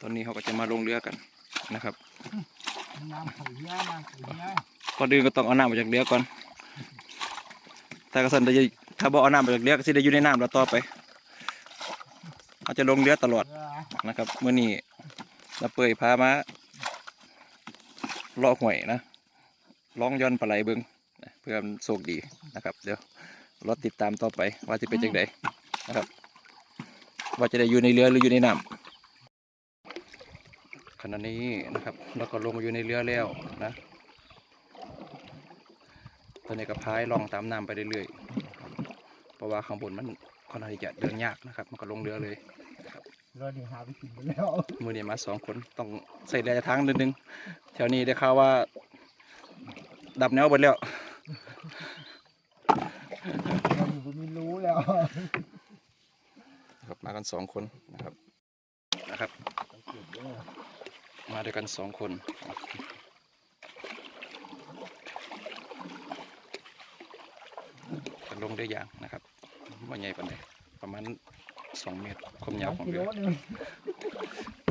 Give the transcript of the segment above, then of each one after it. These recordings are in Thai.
ตอนนี้เขาก็จะมาลงเรือกันนะครับน้ำเขาเยอะน้ำเขาเยอะก่อนอื่นก็ต้องเอาน้ำออกจากเรือก่อนถ้ากระสันจะถ้าบ่เอาน้ำออกจากเรือก็สิได้อยู่ในน้ำแล้วต่อไปเขาจะลงเรือตลอดเออนะครับเมื่อนี้เราเปยพามาเลาะหวยนะร้องย้อนปลาไหลเบิงนะเพื่อมันโชคดีนะครับ เดี๋ยวรอติดตามต่อไปว่าจะเป็นจังไดนะครับ ว่าจะได้อยู่ในเรือหรืออยู่ในน้ำ ขณะนี้นะครับเราก็ลงมาอยู่ในเรือแล้วนะตอนนี้ก็พายล่องตามน้ำไปเรื่อยๆเพราะว่าข้างบนมันค่อนข้างที่จะเดินยากนะครับ มันก็ลงเรือเลยเราเดี๋ยวหาไปกินไปแล้วมือนี้มาสองคนต้องใส่ระยะทางนิดนึงแถวนี้ได้ข่าวว่า ดับแนวหมดแล้วเราอยู่บนไม่รู้แล้วครับมากันสองคนนะครับนะครับสังเกตเด้อ มาด้วยกันสองคนกันลงได้อย่างนะครับว่าใหญ่ปานใดประมาณสองเมตรความยาวของกิเรืโลอหนึง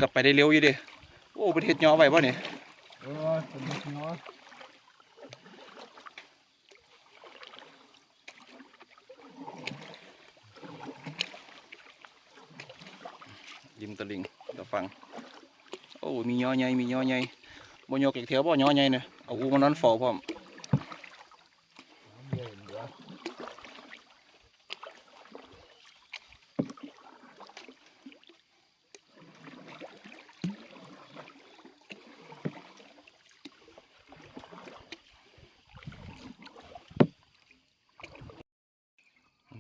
กลับไปได้เร็วอยู่เดิโอ้ประเทศย่อไว้ป่ะเนี่ยเออเป็นเนาะริมตลิ่งเราฟัง โอ้มีย่อใหญ่มีย่อใหญ่บ่ยกอีกเถียวบ่ย่อใหญ่เนี่ยเอาอูมานอนฝ้าพร้อมน้ำเย็นเดี๋ยว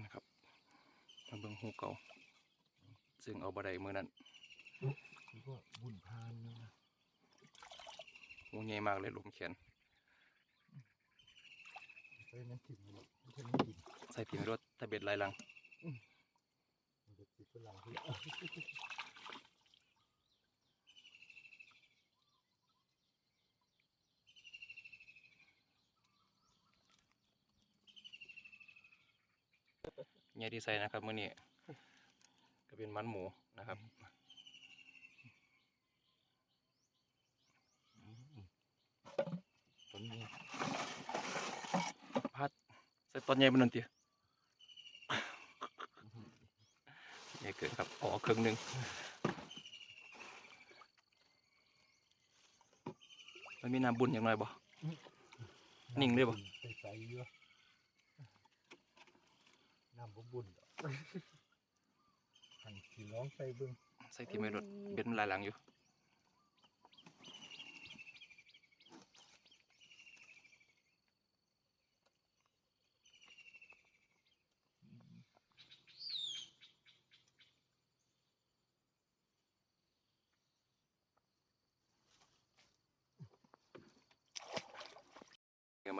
นะครับมาเบิ่งหูเก่าซึ่งเอาบ่ได้มื้อนั้นก็บุญพานนะ หู ใหญ่มากเลยลมแขนเฮ้ยมันถิ่นมันมันถิ่นถิ่นใส่พิมพ์รถทะเบียนลายหลังมันจะติดฝรั่งที่ใหญ่ที่ใส่นะครับมื้อนี้ก็เป็นมันหมูนะครับ ต้นนี้พัดใส่ต้นใหญ่บนนั่นติใหญ่เกินครับออกครึ่งหนึงมันมีน้ำบุญอย่างไรบ่นิ่งเลยบ่ใส่ใส่เยอะน้ำบ่บุญดอกหันสีร้องใส่เบิ่งใส่ที่ไม่รถเบ็ดมันลายหลังอยู่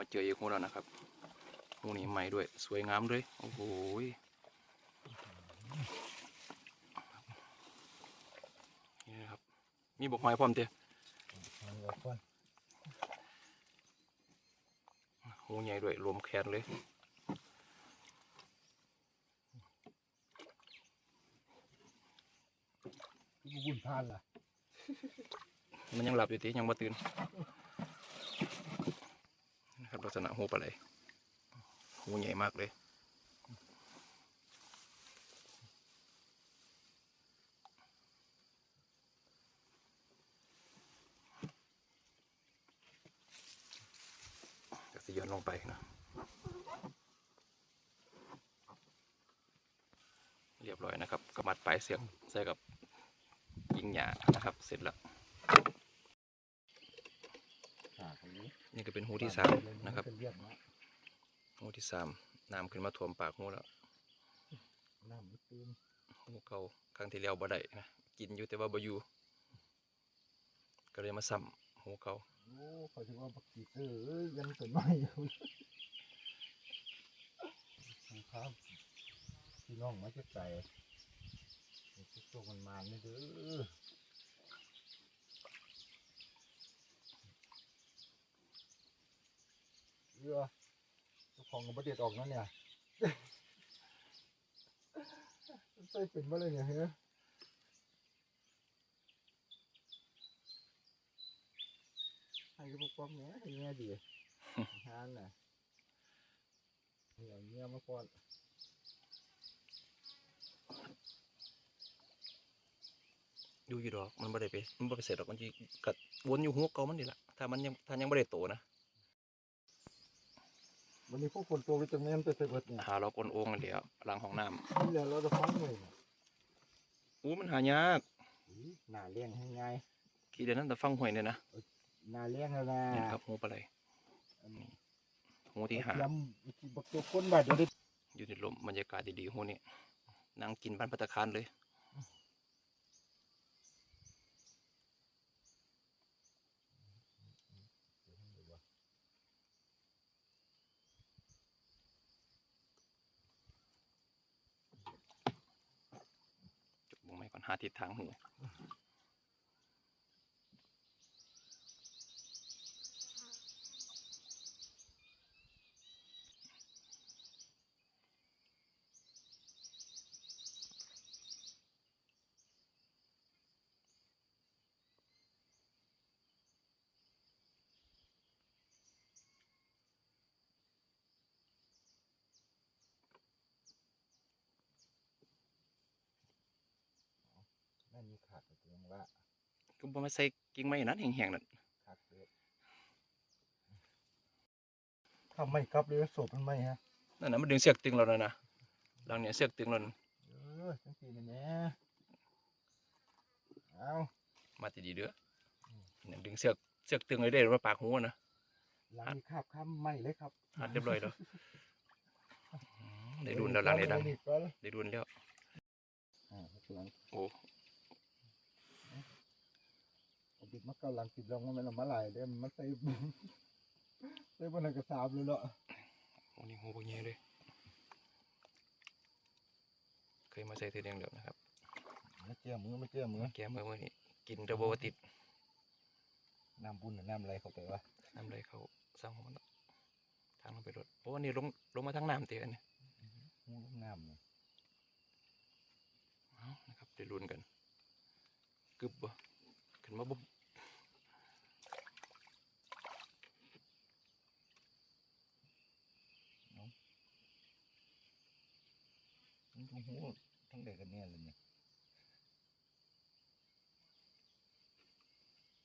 มาเจออีกหูแล้วนะครับหูนี้ใหม่ด้วยสวยงามเลยโอ้โหยนี่นะครับมีบกหอยพร้อมเตี้ยเอาไว้ก่อนหูใหญ่ด้วยรวมแขนเลยคือบ่บุญพานล่ะ มันยังหลับอยู่ทียังบ่ตื่น นลักษณะหูปลาไหลหูใหญ่มากเลยก็สิย้อนลงไปนะเรียบร้อยนะครับกระมัดปลายเสียงใส่กับยิงหยานะครับ เสร็จแล้ว นี่ก็เป็นหูที่สามนะครับหูที่สามน้ำขึ้นมาท่วมปากหูแล้วน้ำตื้นหูเก่าครั้งที่แล้วบ่ได้นะกินอยู่แต่ว่าบ่อยู่ก็เลยมาซ้ำหูเก่าโอ้เขาถือว่าบักกีเอ้ยยังต้นไม้อยู่ครับพี่น้องมาจะไก่ทุกตัวมันมาไม่เด้อ เรือของกับประเด็ดออกนั่นเนี่ยใส่เป็นมาเลยเนี่ยเฮ้ยให้ลูกป้อมเนี้ยให้เงี้ยดีฮานน่ะอย่างเงี้ยมาก่อนดูอยู่ดอกมันบ่ได้ไปมันบ่ไปเสร็จดอกมันจะกัดวนอยู่หัวเก่ามันนี่แหละถ้ามันยังถ้ายังบ่ได้โตนะ วันนี้พวกฝนตกเลยจะแม่นไปใส่เบิดเนี่ยหาเราก้นโอ่งกันเดียวหลังห้องน้ำนี่แหละเราจะฟังเลยเนี่ยอู้มันหายากอุ๊ยหน้าเลี้ยงให้ไงกี่เดือนนั้นแต่ฟังหวยเนี่ยนะหน้าเลี้ยงแล้วนะนี่ครับหูปลาไหลอันนี้หูที่หาเตรียมที่บักตัวคนบาดเดี๋ยวได้อยู่ในลมบรรยากาศดีๆหูนี่นั่งกินบ้านพัตตาคารเลย หาทิศทางหู มีขาดตัวเองว่าก็บ่มาใส่กิ่งไม้นั้นแห้งๆนั่นขาดเกิดทำไม่ครับเลยศพมันไม่ฮะนั่นน่ะมันดึงเสือกตึงเราแล้วนะหลังเนี่ยเสือกตึงเรานั่นเออจังสีนี่แหม่เอามาติดีเด้อเนี่ยดึงเสือกเสือกตึงเลยได้ว่าปากหูอะนะหลังนี้คาบข้ามไม่เลยครับหัดเรียบร้อยแล้วอืมได้ดุนแล้วหลังได้ดังนี่ก่อนได้ดุนแล้วอ่าหลังโอ้ เอาบิดมาเกาหลังติดลงว่ามันเอามาไหลายเด้มันใส่บุ้งใส่บนนั้นกระสาบเลยเนาะโหนี่หูพวกนี้เลยเคยมาใส่เทเดียงเดียวนะครับมาเจียมือมาเจียมือแกมือมือนี่กินระบบติดน้ำบุญหรือน้ำอะไรเข้าไปวะน้ำเลยเขาสร้างของมันเนาะทางลงไปรถโอ้อันนี้ลงลงมาทางน้ำเตียนเนี่ยหูลูกน้ำเนี่ยเอานะครับได้ลุ้นกันกึบบ่ขึ้นมาบุบ ทั้งหูทั้งเด็กกันเนี่ยเลยเนี่ย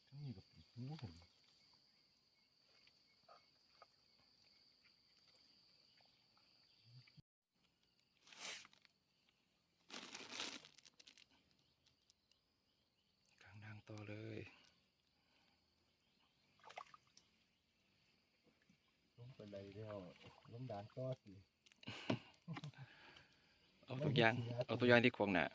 ทั้งนี้กับหูผมกลางทางต่อเลยลงไปเลยเดียวลงด่านก็สิ เอาตัวอย่าง เอาตัวอย่างที่ขวางหน้า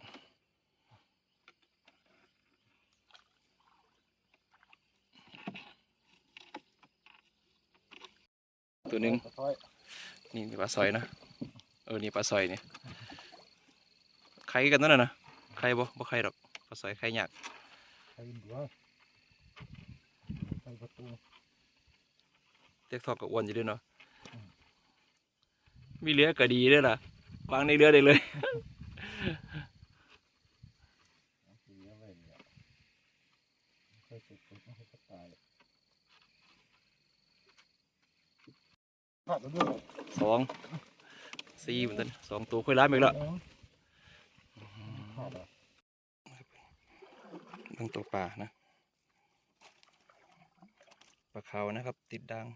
ตัวหนึ่งค่อยนี่นี่ปลาซอยนะเออนี่ปลาซอยนี่ไข่กันนั่นน่ะนะไข่บ่บ่ไข่ดอกปลาซอยไข่ยากใครเดียวใส่ประตูเต็กทอกกับอ้วนอยู่ด้วยเนาะมีเรือก็ดีเด้วยล่ะ วางในเรือได้เลยเอาสีเอาได้เลยสองสี่เหมือนกันสองตัวค่อยล้าไปแล้วขาดอะเบิ่งตัวปลานะปลาเขานะครับ ติดดัง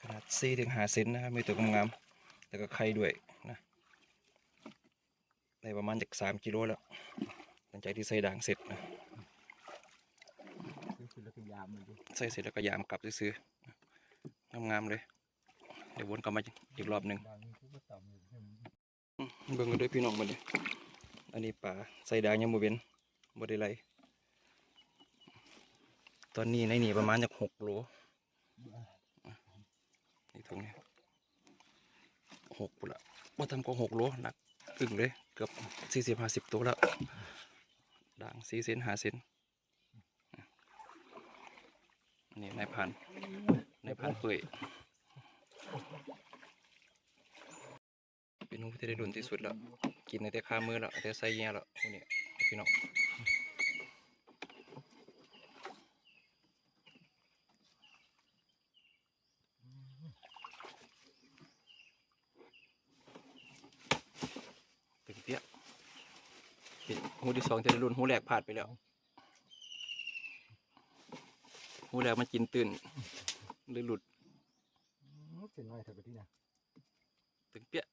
ขนาดสี่ถึงห้าเซนนะครับ มีตัวงามๆแล้วก็ไข่ด้วย ได้ประมาณจากสามกิโลแล้ว หลังจากที่ใส่ด่างเสร็จนะคือคือแล้วก็ยามมันดิใส่เสร็จแล้วก็ยามกลับซื้อๆงามๆเลย เดี๋ยววนกลับมาอีกรอบหนึ่งบางทีก็ต่ำอยู่ใช่ไหมอืมเบิ่งกันด้วยพี่น้องมันเลยอันนี้ป่าใส่ดางยังบ่เป็นบ่ได้ไรตอนนี้ในนี่ประมาณจากหกโลนี่ถุงนี้หกปุ่นละว่าทำก็หกโลหนักอึ่งเลย เกือบสี่สิบห้าสิบตัวแล้วด่างสี่เซนห้าเซนนี่นายพันนายพันเปื่อยเป็นหูที่ได้ดุนที่สุดแล้ว กินในแต่ข้ามือแล้วแต่ใส่เงี้ยแล้วพวกนี้พี่น้อง หูที่สองจะได้รุ่นหูแรกพลาดไปแล้วหูแรกมันกินตื่นเลยหลุดเส้นน้อยเท่ากับที่น่ะตึงเปี้ย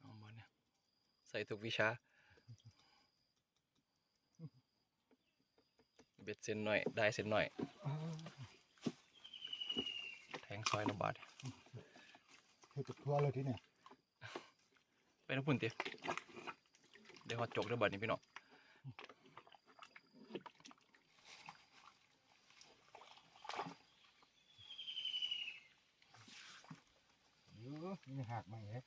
เอามาเนี่ยใส่ทุกวิชาเบ็ดเส้นหน่อย ได้เส้นหน่อย แทงซอยน้ำบาดเฮ็ดกับทั่วเลยที่เนี่ย ไปน้ำปุ่นเตีย เดี๋ยวหอจกได้บัดนี้พี่น้องเออนี่หักมาเฮ้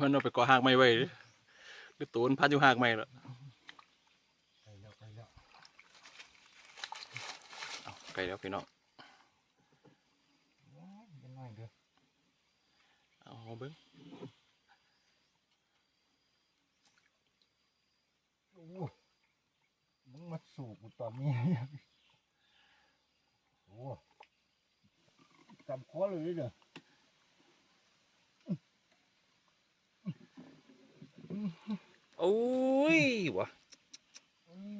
มันเอาไปก่อหากไม่ไว้เด้อคือตูนพันอยู่หากไม่แล้วไปแล้วไปแล้วเอาไกลแล้วพี่น้องโอ้ยเส้นน้อยเด้อเอามาเบิ้ง โอ้มึงมา สูบกูตอนนี้โอ้จำคอเลยเด้อโอ้ยวะ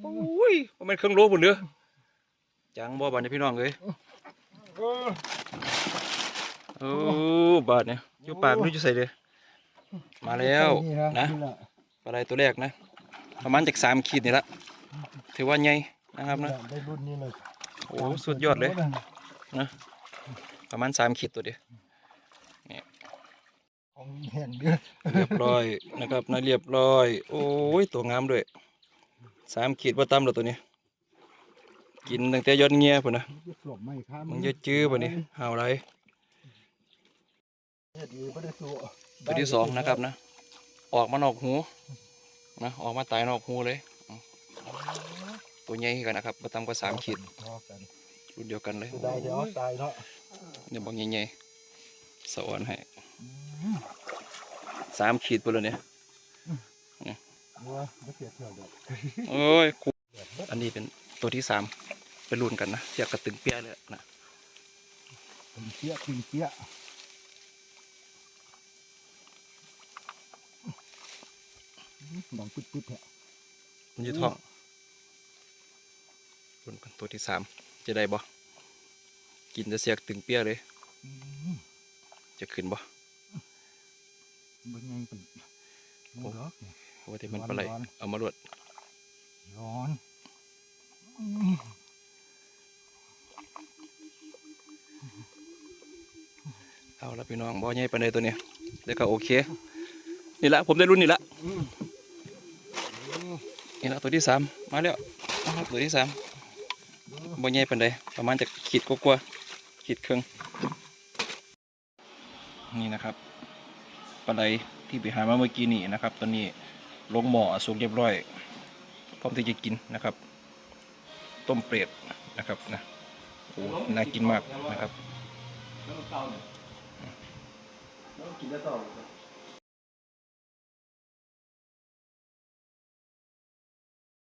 โอ้ยว่ามันเครื่องโลบุญเด้อจังบ่บาดนี้พี่น้องเอ้ยเออโอ้บาดเนี่ยอยู่ปากนี่อยู่ใส่เลยมาแล้วนะนี่ล่ปลาไหลตัวแรกนะ ประมาณจากสามขีดนี่ละถือว่าใหญ่ นะครับนะได้รุ่นนี้เลยโอ้สุดยอดเลยประมาณสามขีดตัวเดียวของแห้งเด้อเรียบร้อยนะครับนะเรียบร้อย โอ้ยตัวงามด้วยสามขีดว่าตั้มแล้วตัวนี้ กินตั้งแต่ยอดเงี้ยพุ่นนะจะสลบไหมครับมึงจะจื้อป่ะนี่หาวไรเฮ็ดดีบ่ได้สู้ตัวที่สองนะครับนะ ออกมานอกหูนะออกมาตายนอกหูเลยเอา ตัวใหญ่กันนะครับมาตั้มกว่าสามขีดพอกันรุ่นเดียวกันเลยจะได้เดี๋ยวเอาตายเนาะเดี๋ยวบอกใหญ่ๆสะออนให้สามขีดปุ่นแล้วเนี่ยบัวบ่เสียเที่ยวดอกโอ้ยคูเดือดเบิดอันนี้เป็นตัวที่สามไปรุ่นกันนะเทียบกับตึงเปี้ยเลยนะเป็นเปี้ยปิงเปี้ยดังปึ๊ดๆแท้มันอยู่ท้องรุ่ นกันตัวที่สามจะได้บ่กินจะเสียกตึงเปี้ยเลยอืมจะขึ้นบ่เบิ่งไงเป็นโอ้ดอกเนี่ยว่าที่มันปลาไหลร้อนเอามาลวดร้อนอืมเอาละพี่น้องบ่ใหญ่ปานใดตัวเนี้ยแต่ก็โอเค นี่ละผมได้รุ่นนี่ละอืมนี่ละตัวที่สามมาแล้วมาครับตัวที่สาม บ่ใหญ่ปานใดประมาณจะขีดกว่าๆขีดครึ่งนี่นะครับปลาไหลที่ไปหามาเมื่อกี้นี่นะครับ ตอนนี้ลงหม้อสุกเรียบร้อยพร้อมที่จะกินนะครับ ต้มเปรตนะครับนะโอ้น่ากินมากนะครับกินได้ต่อ